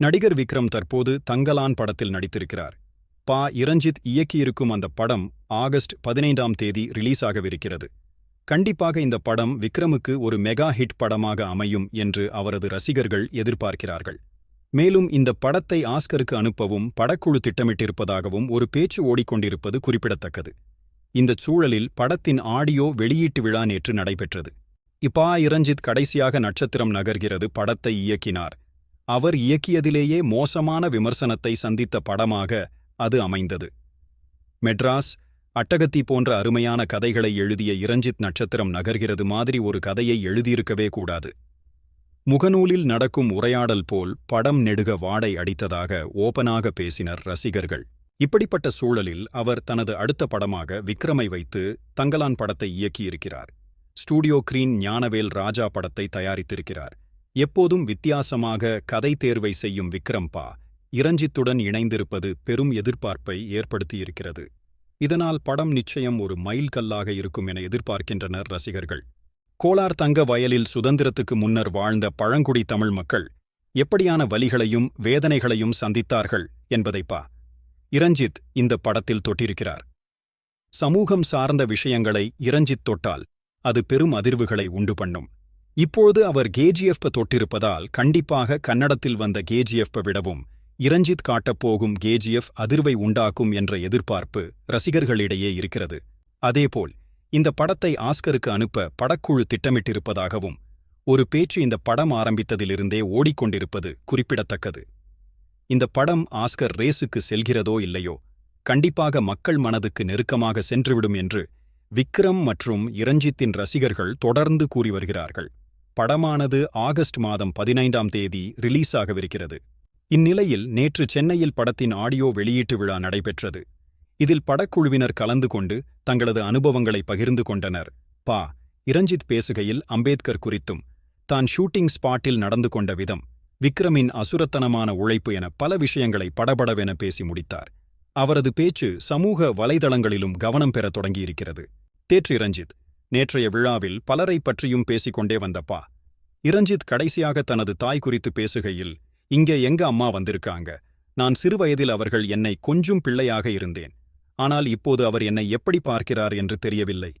நடிகர் விக்ரம் தற்போது தங்கலான் படத்தில் நடித்திருக்கிறார். பா. இரஞ்சித் இயக்கியிருக்கும் அந்த படம் ஆகஸ்ட் பதினைந்தாம் தேதி ரிலீஸ் ஆகவிருக்கிறது கண்டிப்பாக இந்த படம் விக்ரமுக்கு ஒரு மெகா ஹிட் படமாக அமையும் என்று அவரது ரசிகர்கள் எதிர்பார்க்கிறார்கள். மேலும் இந்த படத்தை ஆஸ்கருக்கு அனுப்பவும் படக்குழு திட்டமிட்டிருப்பதாகவும் ஒரு பேச்சு ஓடிக்கொண்டிருப்பது குறிப்பிடத்தக்கது. இந்தச் சூழலில் படத்தின் ஆடியோ வெளியீட்டு விழா நேற்று நடைபெற்றது. இப்பா. இரஞ்சித் கடைசியாக நட்சத்திரம் நகர்கிறது படத்தை இயக்கினார். அவர் இயக்கியதிலேயே மோசமான விமர்சனத்தை சந்தித்த படமாக அது அமைந்தது. மெட்ராஸ் அட்டகத்தி போன்ற அருமையான கதைகளை எழுதிய இரஞ்சித் நட்சத்திரம் நகர்கிறது மாதிரி ஒரு கதையை எழுதியிருக்கவே கூடாது. முகநூலில் நடக்கும் உரையாடல் போல் படம் நெடுக வாடை அடித்ததாக ஓபனாக பேசினர் ரசிகர்கள். இப்படிப்பட்ட சூழலில் அவர் தனது அடுத்த படமாக விக்ரமை வைத்து தங்கலான் படத்தை இயக்கியிருக்கிறார். ஸ்டூடியோ கிரீன் ஞானவேல் ராஜா படத்தை தயாரித்திருக்கிறார். எப்போதும் வித்தியாசமாக கதை தேர்வை செய்யும் விக்ரம்பா இரஞ்சித்துடன் இணைந்திருப்பது பெரும் எதிர்பார்ப்பை ஏற்படுத்தியிருக்கிறது. இதனால் படம் நிச்சயம் ஒரு மைல்கல்லாக இருக்கும் என எதிர்பார்க்கின்றனர் ரசிகர்கள். கோலார் தங்க வயலில் சுதந்திரத்துக்கு முன்னர் வாழ்ந்த பழங்குடி தமிழ் மக்கள் எப்படியான வலிகளையும் வேதனைகளையும் சந்தித்தார்கள் என்பதைப்பா இரஞ்சித் இந்த படத்தில் தொட்டிருக்கிறார். சமூகம் சார்ந்த விஷயங்களை இரஞ்சித் தொட்டால் அது பெரும் அதிர்வுகளை உண்டு பண்ணும். இப்போது அவர் கேஜிஎஃப் தொட்டிருப்பதால் கண்டிப்பாக கன்னடத்தில் வந்த கேஜிஎஃப் விடவும் இரஞ்சித் காட்டப்போகும் கேஜிஎஃப் அதிர்வை உண்டாக்கும் என்ற எதிர்பார்ப்பு ரசிகர்களிடையே இருக்கிறது. அதேபோல் இந்த படத்தை ஆஸ்கருக்கு அனுப்ப படக்குழு திட்டமிட்டிருப்பதாகவும் ஒரு பேச்சு இந்த படம் ஆரம்பித்ததிலிருந்தே ஓடிக்கொண்டிருப்பது குறிப்பிடத்தக்கது. இந்த படம் ஆஸ்கர் ரேஸுக்கு செல்கிறதோ இல்லையோ கண்டிப்பாக மக்கள் மனதுக்கு நெருக்கமாக சென்றுவிடும் என்று விக்ரம் மற்றும் இரஞ்சித்தின் ரசிகர்கள் தொடர்ந்து கூறி வருகிறார்கள். படமானது ஆகஸ்ட் மாதம் பதினைந்தாம் தேதி ரிலீஸ் ஆகவிருக்கிறது இந்நிலையில் நேற்று சென்னையில் படத்தின் ஆடியோ வெளியீட்டு விழா நடைபெற்றது. இதில் படக்குழுவினர் கலந்து கொண்டு தங்களது அனுபவங்களை பகிர்ந்து கொண்டனர். பா. இரஞ்சித் பேசுகையில் அம்பேத்கர் குறித்தும் தான் ஷூட்டிங் ஸ்பாட்டில் நடந்து கொண்ட விதம் விக்ரமின் அசுரத்தனமான உழைப்பு என பல விஷயங்களை படபடவென பேசி முடித்தார். அவரது பேச்சு சமூக வலைதளங்களிலும் கவனம் பெறத் தொடங்கியிருக்கிறது. தேற்று இரஞ்சித் நேற்றைய விழாவில் பலரைப் பற்றியும் பேசிக்கொண்டே வந்தப்பா. இரஞ்சித் கடைசியாக தனது தாய் குறித்து பேசுகையில் இங்கே எங்க அம்மா வந்திருக்காங்க? நான் சிறுவயதில் அவர்கள் என்னை கொஞ்சம் பிள்ளையாக இருந்தேன். ஆனால் இப்போது அவர் என்னை எப்படி பார்க்கிறார் என்று தெரியவில்லை.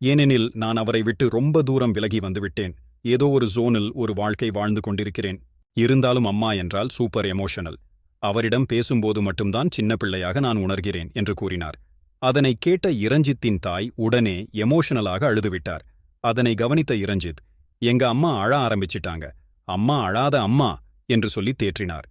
ஏனெனில் நான் அவரை விட்டு ரொம்ப தூரம் விலகி வந்துவிட்டேன். ஏதோ ஒரு ஜோனில் ஒரு வாழ்க்கை வாழ்ந்து கொண்டிருக்கிறேன். இருந்தாலும் அம்மா என்றால் சூப்பர் எமோஷனல். அவரிடம் பேசும்போது மட்டும்தான் சின்ன பிள்ளையாக நான் உணர்கிறேன் என்று கூறினார். அதனை கேட்ட இரஞ்சித்தின் தாய் உடனே எமோஷனலாக அழுதுவிட்டார். அதனை கவனித்த இரஞ்சித் எங்க அம்மா அழ ஆரம்பிச்சிட்டாங்க. அம்மா அழாத அம்மா என்று சொல்லி தேற்றினார்.